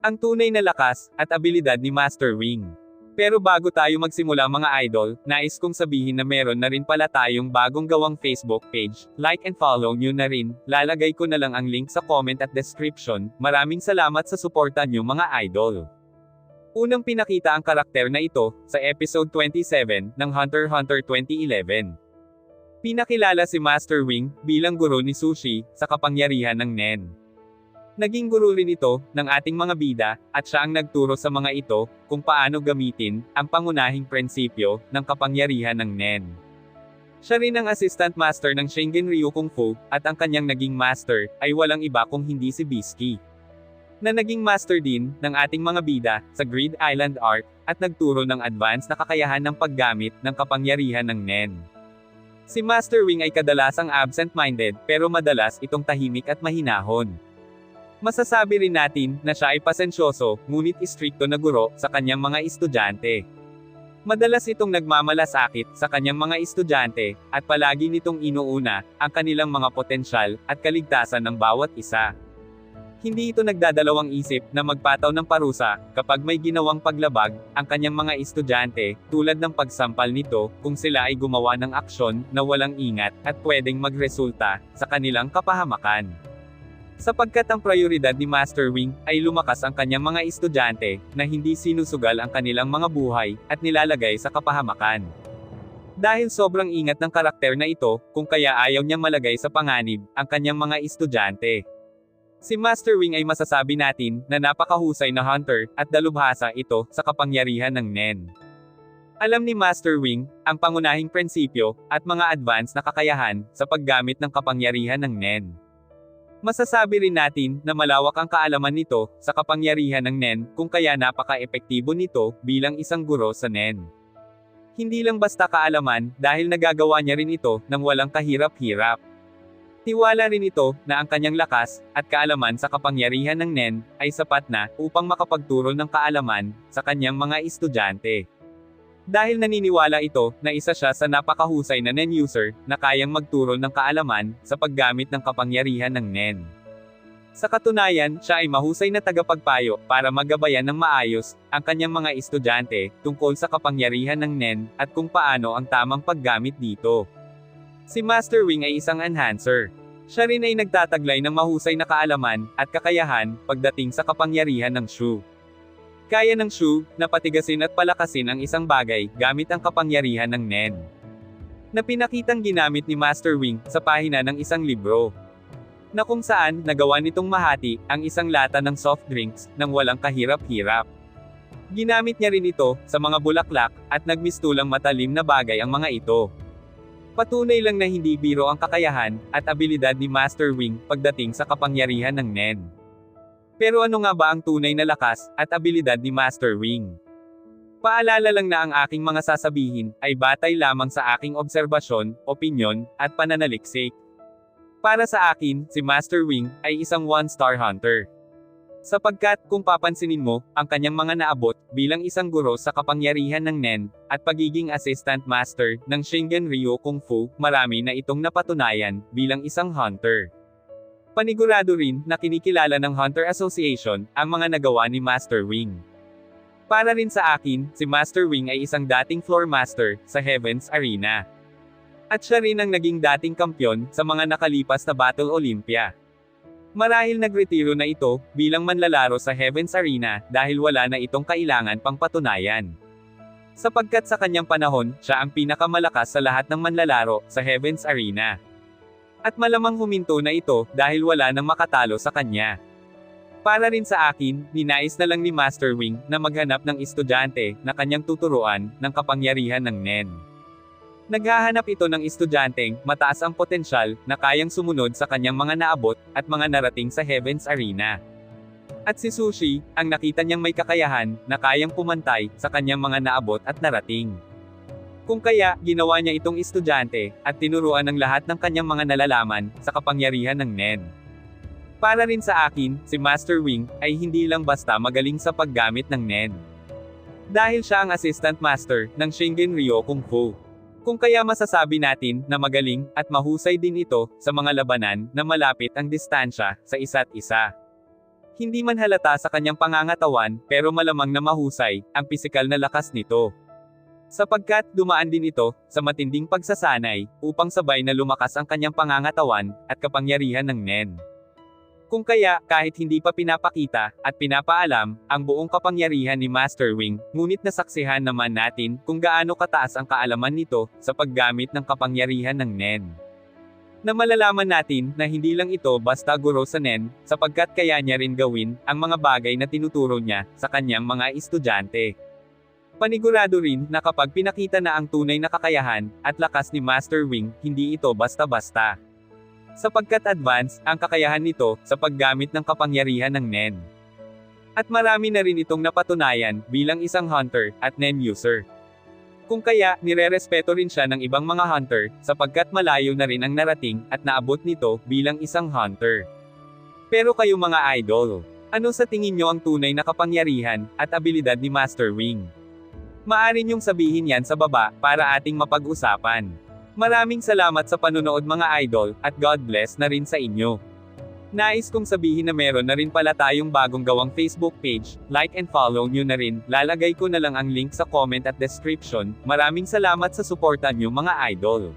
Ang tunay na lakas at abilidad ni Master Wing. Pero bago tayo magsimula mga idol, nais kong sabihin na meron na rin pala tayong bagong gawang Facebook page. Like and follow nyo na rin. Lalagay ko na lang ang link sa comment at description. Maraming salamat sa suporta nyo mga idol. Unang pinakita ang karakter na ito sa episode 27 ng Hunter Hunter 2011. Pinakilala si Master Wing bilang guro ni Sushi sa kapangyarihan ng Nen. Naging guro rin ito ng ating mga bida at siya ang nagturo sa mga ito kung paano gamitin ang pangunahing prinsipyo ng kapangyarihan ng Nen. Siya rin ang assistant master ng Shingen Ryu Kung Fu at ang kanyang naging master ay walang iba kung hindi si Bisky na naging master din ng ating mga bida sa Grid Island Art at nagturo ng advanced na kakayahan ng paggamit ng kapangyarihan ng Nen. Si Master Wing ay kadalasang absent-minded pero madalas itong tahimik at mahinahon. Masasabi rin natin na siya ay pasensyoso, ngunit istrikto na guro sa kanyang mga estudyante. Madalas itong nagmamalasakit sa kanyang mga estudyante, at palagi nitong inuuna ang kanilang mga potensyal at kaligtasan ng bawat isa. Hindi ito nagdadalawang isip na magpataw ng parusa kapag may ginawang paglabag ang kanyang mga estudyante, tulad ng pagsampal nito kung sila ay gumawa ng aksyon na walang ingat at pwedeng magresulta sa kanilang kapahamakan. Sapagkat ang prioridad ni Master Wing ay lumakas ang kanyang mga estudyante na hindi sinusugal ang kanilang mga buhay at nilalagay sa kapahamakan. Dahil sobrang ingat ng karakter na ito, kung kaya ayaw niyang malagay sa panganib ang kanyang mga estudyante. Si Master Wing ay masasabi natin na napakahusay na hunter at dalubhasa ito sa kapangyarihan ng Nen. Alam ni Master Wing ang pangunahing prinsipyo at mga advanced na kakayahan sa paggamit ng kapangyarihan ng Nen. Masasabi rin natin na malawak ang kaalaman nito sa kapangyarihan ng Nen kung kaya napaka-epektibo nito bilang isang guro sa Nen. Hindi lang basta kaalaman dahil nagagawa niya rin ito ng walang kahirap-hirap. Tiwala rin ito na ang kanyang lakas at kaalaman sa kapangyarihan ng Nen ay sapat na upang makapagturo ng kaalaman sa kanyang mga estudyante. Dahil naniniwala ito na isa siya sa napakahusay na Nen user na kayang magturo ng kaalaman sa paggamit ng kapangyarihan ng Nen. Sa katunayan, siya ay mahusay na tagapagpayo para magabayan ng maayos ang kanyang mga estudyante tungkol sa kapangyarihan ng Nen at kung paano ang tamang paggamit dito. Si Master Wing ay isang enhancer. Siya rin ay nagtataglay ng mahusay na kaalaman at kakayahan pagdating sa kapangyarihan ng Shu. Kaya ng Shu, na patigasin at palakasin ang isang bagay, gamit ang kapangyarihan ng Nen. Na pinakitang ginamit ni Master Wing, sa pahina ng isang libro. Na kung saan, nagawa nitong mahati, ang isang lata ng soft drinks, nang walang kahirap-hirap. Ginamit niya rin ito, sa mga bulaklak, at nagmistulang matalim na bagay ang mga ito. Patunay lang na hindi biro ang kakayahan, at abilidad ni Master Wing, pagdating sa kapangyarihan ng Nen. Pero ano nga ba ang tunay na lakas at abilidad ni Master Wing? Paalala lang na ang aking mga sasabihin ay batay lamang sa aking obserbasyon, opinyon, at pananaliksik. Para sa akin, si Master Wing ay isang one-star hunter. Sapagkat, kung papansinin mo, ang kanyang mga naabot bilang isang guro sa kapangyarihan ng Nen, at pagiging assistant master ng Shingen Ryu Kung Fu, marami na itong napatunayan bilang isang hunter. Panigurado rin na kinikilala ng Hunter Association ang mga nagawa ni Master Wing. Para rin sa akin, si Master Wing ay isang dating floor master sa Heavens Arena. At siya rin ang naging dating kampyon sa mga nakalipas na Battle Olympia. Marahil nagretiro na ito bilang manlalaro sa Heavens Arena dahil wala na itong kailangan pang patunayan. Sapagkat sa kanyang panahon, siya ang pinakamalakas sa lahat ng manlalaro sa Heavens Arena. At malamang huminto na ito dahil wala nang makatalo sa kanya. Para rin sa akin, ninais na lang ni Master Wing na maghanap ng estudyante na kanyang tuturuan ng kapangyarihan ng Nen. Naghahanap ito ng estudyanteng mataas ang potensyal na kayang sumunod sa kanyang mga naabot at mga narating sa Heavens Arena. At si Sushi, ang nakita niyang may kakayahan na kayang pumantay sa kanyang mga naabot at narating. Kung kaya, ginawa niya itong estudyante, at tinuruan ng lahat ng kanyang mga nalalaman, sa kapangyarihan ng Nen. Para rin sa akin, si Master Wing, ay hindi lang basta magaling sa paggamit ng Nen. Dahil siya ang assistant master, ng Shingen Ryo Kung Fu. Kung kaya masasabi natin, na magaling, at mahusay din ito, sa mga labanan, na malapit ang distansya, sa isa't isa. Hindi man halata sa kanyang pangangatawan, pero malamang na mahusay, ang pisikal na lakas nito. Sapagkat, dumaan din ito, sa matinding pagsasanay, upang sabay na lumakas ang kanyang pangangatawan, at kapangyarihan ng Nen. Kung kaya, kahit hindi pa pinapakita, at pinapaalam, ang buong kapangyarihan ni Master Wing, ngunit nasaksihan naman natin, kung gaano kataas ang kaalaman nito, sa paggamit ng kapangyarihan ng Nen. Na malalaman natin, na hindi lang ito basta guro sa Nen, sapagkat kaya niya rin gawin, ang mga bagay na tinuturo niya, sa kanyang mga estudyante. Panigurado rin na kapag pinakita na ang tunay na kakayahan at lakas ni Master Wing, hindi ito basta-basta. Sapagkat advance ang kakayahan nito sa paggamit ng kapangyarihan ng Nen. At marami na rin itong napatunayan bilang isang hunter at Nen user. Kung kaya, nirerespeto rin siya ng ibang mga hunter sapagkat malayo na rin ang narating at naabot nito bilang isang hunter. Pero kayo mga idol, ano sa tingin nyo ang tunay na kapangyarihan at abilidad ni Master Wing? Maari niyong sabihin yan sa baba, para ating mapag-usapan. Maraming salamat sa panunood mga idol, at God bless na rin sa inyo. Nais kong sabihin na meron na rin pala tayong bagong gawang Facebook page, like and follow nyo na rin, lalagay ko na lang ang link sa comment at description, maraming salamat sa suporta nyo mga idol.